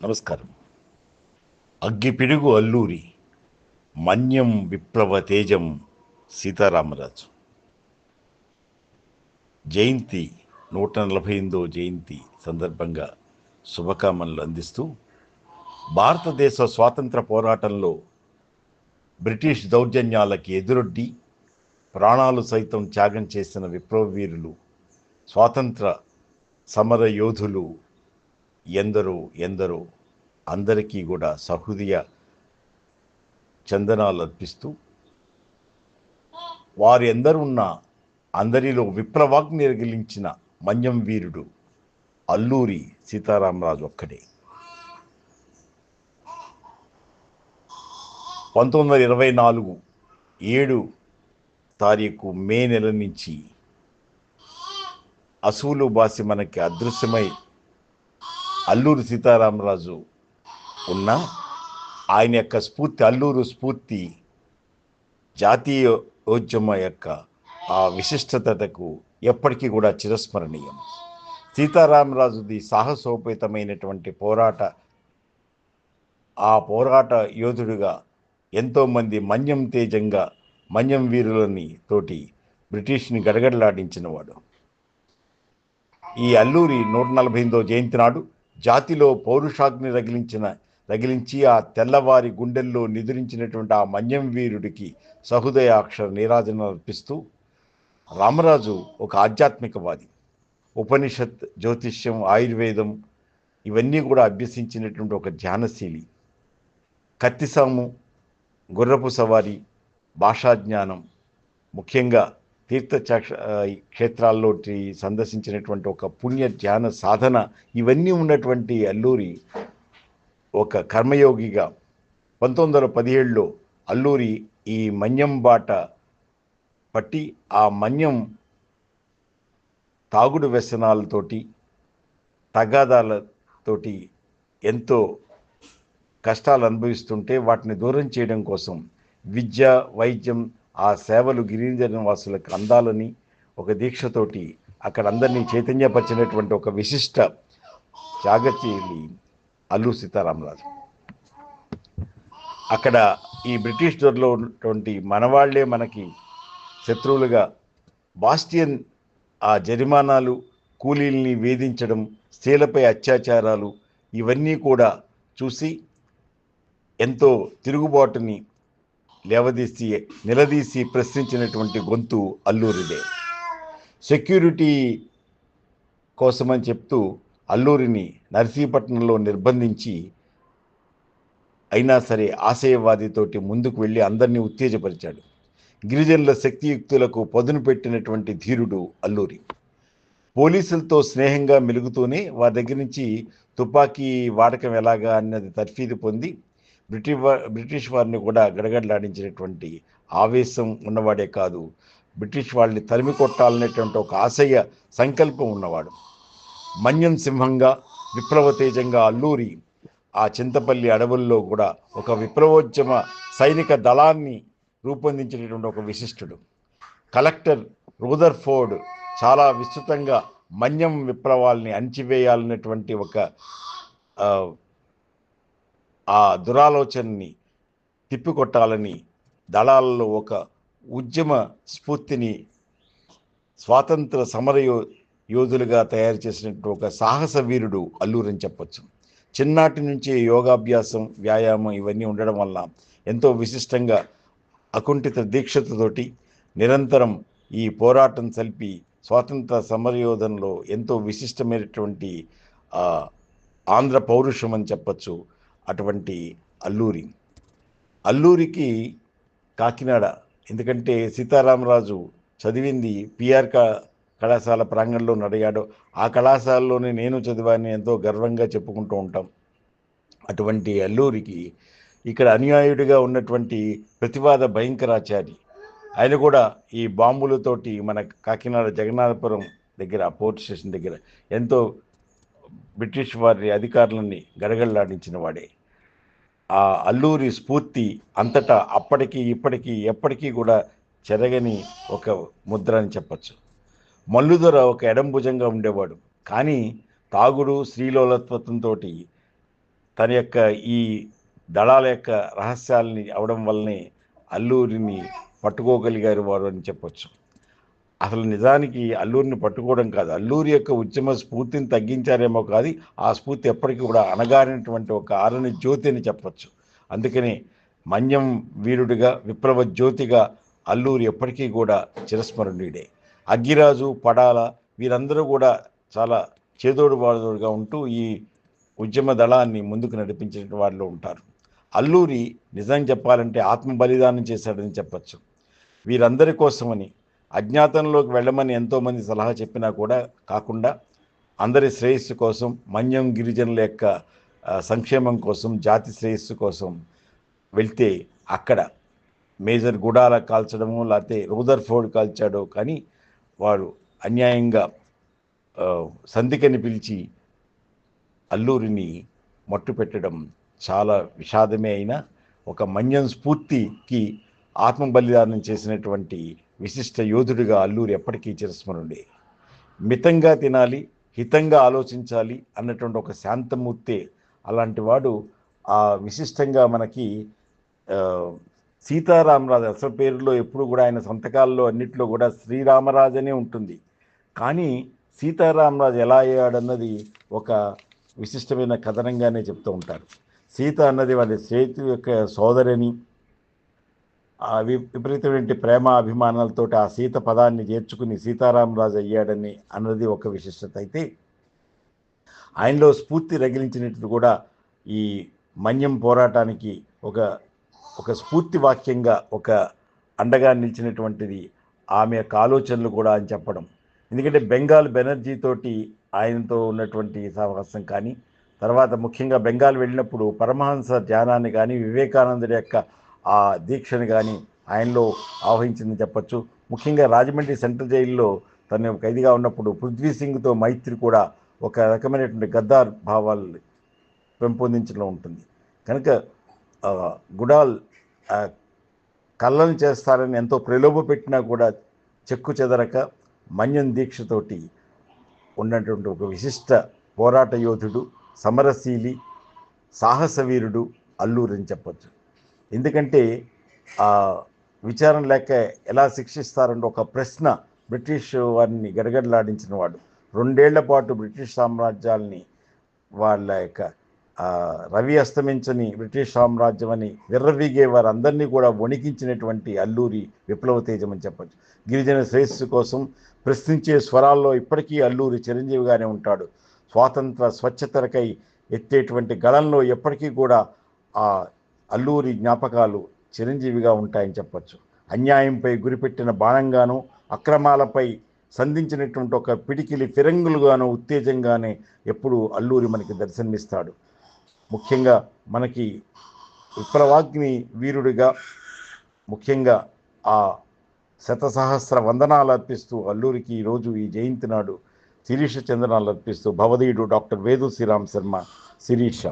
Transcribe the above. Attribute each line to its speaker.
Speaker 1: నమస్కారం. అగ్గిపిడుగు అల్లూరి మన్యం విప్లవ తేజం సీతారామరాజు. జయంతి నూట నలభై ఎనిమిదో జయంతి సందర్భంగా శుభకామనలు అందిస్తూ భారతదేశ స్వాతంత్ర పోరాటంలో బ్రిటిష్ దౌర్జన్యాలకి ఎదురొడ్డి ప్రాణాలు సైతం త్యాగం చేసిన విప్లవ వీరులు స్వాతంత్ర సమర యోధులు ఎందరో ఎందరో అందరికీ కూడా సహృదయ చందనాలు అర్పిస్తూ వారు ఎందరు ఉన్న అందరిలో విప్లవాగ్ని ఎగిలించిన మన్యం వీరుడు అల్లూరి సీతారామరాజు ఒక్కడే. పంతొమ్మిది వందల ఇరవై నాలుగు ఏడు తారీఖు మే నెల నుంచి అసూలు బాసి మనకి అదృశ్యమై అల్లూరు సీతారామరాజు ఉన్న ఆయన యొక్క స్ఫూర్తి అల్లూరు స్ఫూర్తి జాతీయోద్యమ యొక్క ఆ విశిష్టతకు ఎప్పటికీ కూడా చిరస్మరణీయం. సీతారామరాజుది సాహసోపేతమైనటువంటి పోరాట ఆ పోరాట యోధుడిగా ఎంతోమంది మన్యం తేజంగా మన్యం వీరులని తోటి బ్రిటిష్ని గడగడలాడించినవాడు. ఈ అల్లూరి నూట నలభై ఎనిమిదో జయంతి నాడు జాతిలో పౌరుషాగ్ని రగిలించిన రగిలించి ఆ తెల్లవారి గుండెల్లో నిద్రించినటువంటి ఆ మన్యం వీరుడికి సహృదయాక్షర నీరాజన అర్పిస్తూ రామరాజు ఒక ఆధ్యాత్మికవాది. ఉపనిషత్ జ్యోతిష్యం ఆయుర్వేదం ఇవన్నీ కూడా అభ్యసించినటువంటి ఒక ధ్యానశీలి. కత్తిసాము గుర్రపు సవారి భాషా జ్ఞానం ముఖ్యంగా తీర్థ క్షేత్రాల్లో సందర్శించినటువంటి ఒక పుణ్య ధ్యాన సాధన ఇవన్నీ ఉన్నటువంటి అల్లూరి ఒక కర్మయోగిగా పంతొమ్మిది వందల పదిహేడులో అల్లూరి ఈ మన్యం బాట పట్టి ఆ మన్యం తాగుడు వ్యసనాలతోటి తగాదాలతోటి ఎంతో కష్టాలు అనుభవిస్తుంటే వాటిని దూరం చేయడం కోసం విద్య వైద్యం ఆ సేవలు గిరిజన వాసులకు అందాలని ఒక దీక్షతోటి అక్కడ అందరినీ చైతన్యపరిచినటువంటి ఒక విశిష్ట త్యాగశీలి అల్లు సీతారామరాజు. అక్కడ ఈ బ్రిటిష్ దొరలో ఉన్నటువంటి మనవాళ్ళే మనకి శత్రువులుగా బాస్టియన్ ఆ జరిమానాలు కూలీల్ని వేధించడం స్త్రీలపై అత్యాచారాలు ఇవన్నీ కూడా చూసి ఎంతో తిరుగుబాటుని లేవదీసి నిలదీసి ప్రశ్నించినటువంటి గొంతు అల్లూరిదే. సెక్యూరిటీ కోసమని చెప్తూ అల్లూరిని నర్సీపట్నంలో నిర్బంధించి అయినా సరే ఆశయవాదితోటి ముందుకు వెళ్ళి అందరినీ ఉత్తేజపరిచాడు. గిరిజనుల శక్తియుక్తులకు పదును పెట్టినటువంటి ధీరుడు అల్లూరి. పోలీసులతో స్నేహంగా మెలుగుతూనే వారి దగ్గర నుంచి తుపాకీ వాడకం ఎలాగా అన్నది తర్ఫీదు పొంది బ్రిటిష్ బ్రిటిష్ వారిని కూడా గడగడలాడించినటువంటి ఆవేశం ఉన్నవాడే కాదు. బ్రిటిష్ వాళ్ళని తరిమి కొట్టాలనేటువంటి ఒక ఆశయ సంకల్పం ఉన్నవాడు. మన్యం సింహంగా విప్లవ తేజంగా అల్లూరి ఆ చింతపల్లి అడవుల్లో కూడా ఒక విప్లవోద్యమ సైనిక దళాన్ని రూపొందించినటువంటి ఒక విశిష్టుడు. కలెక్టర్ రూదర్ ఫోర్డ్ చాలా విస్తృతంగా మన్యం విప్లవాల్ని అణిచివేయాలన్నటువంటి ఒక ఆ దురాలోచనని తిప్పికొట్టాలని దళాలలో ఒక ఉద్యమ స్ఫూర్తిని స్వాతంత్ర సమరయో యోధులుగా తయారు చేసినటువంటి ఒక సాహస వీరుడు అల్లూరని చెప్పొచ్చు. చిన్నాటి నుంచి యోగాభ్యాసం వ్యాయామం ఇవన్నీ ఉండడం వల్ల ఎంతో విశిష్టంగా అకుంఠిత దీక్షతతోటి నిరంతరం ఈ పోరాటం సల్పి స్వాతంత్ర సమరయోధంలో ఎంతో విశిష్టమైనటువంటి ఆంధ్ర పౌరుషం అని చెప్పచ్చు. అటువంటి అల్లూరి. అల్లూరికి కాకినాడ. ఎందుకంటే సీతారామరాజు చదివింది పిఆర్ కళాశాల ప్రాంగణంలో నడిగాడు. ఆ కళాశాలలోనే నేను చదివాని ఎంతో గర్వంగా చెప్పుకుంటూ ఉంటాం. అటువంటి అల్లూరికి ఇక్కడ అనుయాయుడిగా ఉన్నటువంటి ప్రతివాద భయంకరాచారి. ఆయన కూడా ఈ బాంబులతోటి మన కాకినాడ జగన్నాథపురం దగ్గర పోర్ట్ స్టేషన్ దగ్గర ఎంతో బ్రిటిష్ వారి అధికారులని గడగడలాడించిన వాడే. ఆ అల్లూరి స్ఫూర్తి అంతటా అప్పటికి ఇప్పటికీ ఎప్పటికీ కూడా చెరగని ఒక ముద్ర అని చెప్పచ్చు. మల్లుదొర ఒక ఎడంభుజంగా ఉండేవాడు. కానీ తాగుడు శ్రీలోలత్వంతో తన యొక్క ఈ దళాల యొక్క రహస్యాలని అవడం వల్లనే అల్లూరిని పట్టుకోగలిగారు వారు అని చెప్పొచ్చు. అసలు నిజానికి అల్లూరిని పట్టుకోవడం కాదు. అల్లూరి యొక్క ఉద్యమ స్ఫూర్తిని తగ్గించారేమో కాదు. ఆ స్ఫూర్తి ఎప్పటికీ కూడా అణగారినటువంటి ఒక ఆరని జ్యోతి అని చెప్పచ్చు. అందుకని మన్యం వీరుడిగా విప్లవ జ్యోతిగా అల్లూరి ఎప్పటికీ కూడా చిరస్మరణీయుడే. అగ్గిరాజు పడాల వీరందరూ కూడా చాలా చేదోడు బాదోడుగా ఉంటూ ఈ ఉద్యమ దళాన్ని ముందుకు నడిపించిన వారిలో ఉంటారు. అల్లూరి నిజం చెప్పాలంటే ఆత్మ బలిదానం చేశాడని చెప్పచ్చు. వీరందరి కోసమని అజ్ఞాతంలోకి వెళ్ళమని ఎంతోమంది సలహా చెప్పినా కూడా కాకుండా అందరి శ్రేయస్సు కోసం మన్యం గిరిజనుల యొక్క సంక్షేమం కోసం జాతి శ్రేయస్సు కోసం వెళ్తే అక్కడ మేజర్ గుడాల కాల్చడము లేకపోతే రూదర్ ఫోర్డ్ కాల్చాడో కానీ వారు అన్యాయంగా సంధికని పిలిచి అల్లూరిని మట్టు పెట్టడం చాలా విషాదమే అయినా ఒక మన్యం స్ఫూర్తికి ఆత్మ బలిదానం చేసినటువంటి విశిష్ట యోధుడిగా అల్లూరి ఎప్పటికీ చిరస్మరుడే మితంగా తినాలి హితంగా ఆలోచించాలి అన్నటువంటి ఒక శాంతమూర్తే అలాంటి వాడు ఆ విశిష్టంగా మనకి సీతారామరాజు అసలు పేరులో ఎప్పుడు కూడా ఆయన సంతకాల్లో అన్నిట్లో కూడా శ్రీరామరాజనే ఉంటుంది. కానీ సీతారామరాజు ఎలా అయ్యాడన్నది ఒక విశిష్టమైన కథనంగానే చెప్తూ ఉంటారు. సీత అన్నది వాళ్ళ చేతి యొక్క సోదరిని ఆ వి- విపరీతమైన ప్రేమ అభిమానాలతో ఆ సీత పదాన్ని చేర్చుకుని సీతారామరాజు అయ్యాడని అన్నది ఒక విశిష్టత. అయితే ఆయనలో స్ఫూర్తి రగిలించినట్టు కూడా ఈ మన్యం పోరాటానికి ఒక ఒక స్ఫూర్తి వాక్యంగా ఒక అండగా నిలిచినటువంటిది ఆమె యొక్క ఆలోచనలు కూడా అని చెప్పడం. ఎందుకంటే బెంగాల్ బెనర్జీ తోటి ఆయనతో ఉన్నటువంటి సహవాసం కానీ తర్వాత ముఖ్యంగా బెంగాల్ వెళ్ళినప్పుడు పరమహంస ధ్యానాన్ని కానీ వివేకానందుడి యొక్క ఆ దీక్షను కానీ ఆయనలో ఆవహించిందని చెప్పచ్చు. ముఖ్యంగా రాజమండ్రి సెంట్రల్ జైల్లో తను ఖైదీగా ఉన్నప్పుడు పృథ్వీ సింగ్తో మైత్రి కూడా ఒక రకమైనటువంటి గద్దార్ భావాలు పెంపొందించడం ఉంటుంది. కనుక గుడాల్ కళ్ళను కళ్ళని చేస్తారని ఎంతో ప్రలోభ పెట్టినా కూడా చెక్కు చెదరక మన్యం దీక్షతోటి ఉన్నటువంటి ఒక విశిష్ట పోరాట యోధుడు సమరశీలి సాహసవీరుడు అల్లూరని చెప్పచ్చు చెప్పొచ్చు. ఎందుకంటే ఆ విచారణ లేక ఎలా శిక్షిస్తారంటే ఒక ప్రశ్న బ్రిటిష్ వారిని గడగడలాడించిన వాడు. రెండేళ్ళ పాటు బ్రిటిష్ సామ్రాజ్యాల్ని వాళ్ళ యొక్క రవి అస్తమించని బ్రిటిష్ సామ్రాజ్యం అని విర్రవీగే వారందరినీ కూడా వణికించినటువంటి అల్లూరి విప్లవ తేజం అని చెప్పచ్చు. గిరిజన శ్రేయస్సు కోసం ప్రశ్నించే స్వరాల్లో ఇప్పటికీ అల్లూరి చిరంజీవిగానే ఉంటాడు. స్వాతంత్ర స్వచ్ఛతరకై ఎత్తేటువంటి గళంలో ఎప్పటికీ కూడా ఆ అల్లూరి జ్ఞాపకాలు చిరంజీవిగా ఉంటాయని చెప్పచ్చు. అన్యాయంపై గురిపెట్టిన బాణంగాను అక్రమాలపై సంధించినటువంటి ఒక పిడికిలి ఫిరంగులుగాను ఉత్తేజంగానే ఎప్పుడు అల్లూరి మనకి దర్శనమిస్తాడు. ముఖ్యంగా మనకి విప్లవాగ్ని వీరుడిగా ముఖ్యంగా ఆ శతసహస్ర వందనాలు అర్పిస్తూ అల్లూరికి ఈరోజు ఈ జయంతి నాడు శిరీష చందనాలు అర్పిస్తూ భవదీయుడు డాక్టర్ వేదు శ్రీరామ్ శర్మ శిరీష.